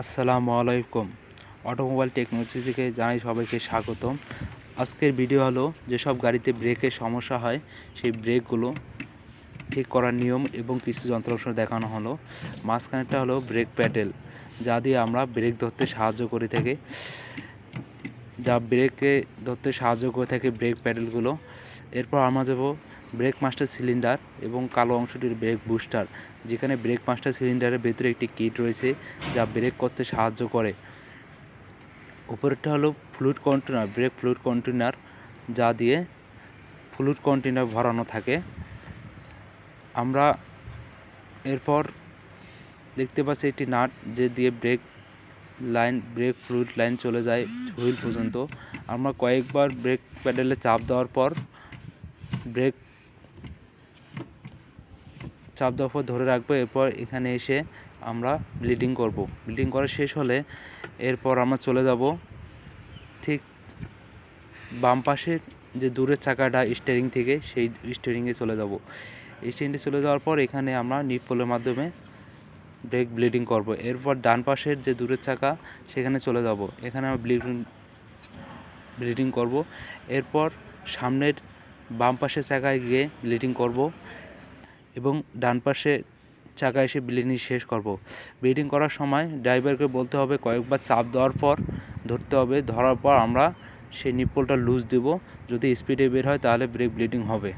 আসসালামু আলাইকুম। Automobile technology থেকে জানাই সবাইকে স্বাগতম। আজকের ভিডিও হলো যেসব গাড়িতে ব্রেকের সমস্যা হয়, সেই ব্রেকগুলো ঠিক করার নিয়ম এবং কিছু যন্ত্রাংশ দেখানো হলো। মাঝখানেরটা হলো ব্রেক প্যাডেল, যা দিয়ে আমরা ব্রেক ধরতে সাহায্য করে থাকি। যা ব্রেকে ধরতে সাহায্য করে থাকে ব্রেক প্যাডেলগুলো। এরপর আমরা যাব ব্রেক মাস্টার সিলিন্ডার এবং কালো অংশটির ব্রেক বুস্টার, যেখানে ব্রেক মাস্টার সিলিন্ডারের ভেতরে একটি কিট রয়েছে যা ব্রেক করতে সাহায্য করে। উপরেরটা হলো fluid container, brake fluid container যা দিয়ে ফ্লুইড কন্টেনার ভরানো থাকে। আমরা এরপর দেখতে পাচ্ছি একটি নাট যে দিয়ে brake line brake fluid line চলে যায় হুইল পর্যন্ত। আমরা কয়েকবার ব্রেক প্যাডেলে চাপ দেওয়ার পর ব্রেক চাপ দেওয়ার পর ধরে রাখব। এরপর এখানে এসে আমরা ব্লিডিং করব। ব্লিডিং করা শেষ হলে এরপর আমরা চলে যাব ঠিক বাম পাশের যে দূরের চাকাটা স্টিয়ারিং থেকে, সেই স্টিয়ারিংয়ে চলে যাব। স্টিয়ারিংয়ে চলে যাওয়ার পর এখানে আমরা নিপলের মাধ্যমে ব্রেক ব্লিডিং করব। এরপর ডান পাশের যে দূরের চাকা, সেখানে চলে যাব। এখানে আমরা ব্লিডিং ব্লিডিং করব। এরপর সামনের বাম পাশের চাকায় গিয়ে ব্লিডিং করব এবং ডান পাশে চাকা এসে ব্লিডিং শেষ করব। ব্লিডিং করার সময় ড্রাইভারকে বলতে হবে, কয়েকবার চাপ দেওয়ার পর ধরতে হবে। ধরার পর আমরা সেই নিপলটা লুজ দেব। যদি স্পিডে বের হয়, তাহলে ব্রেক ব্লিডিং হবে।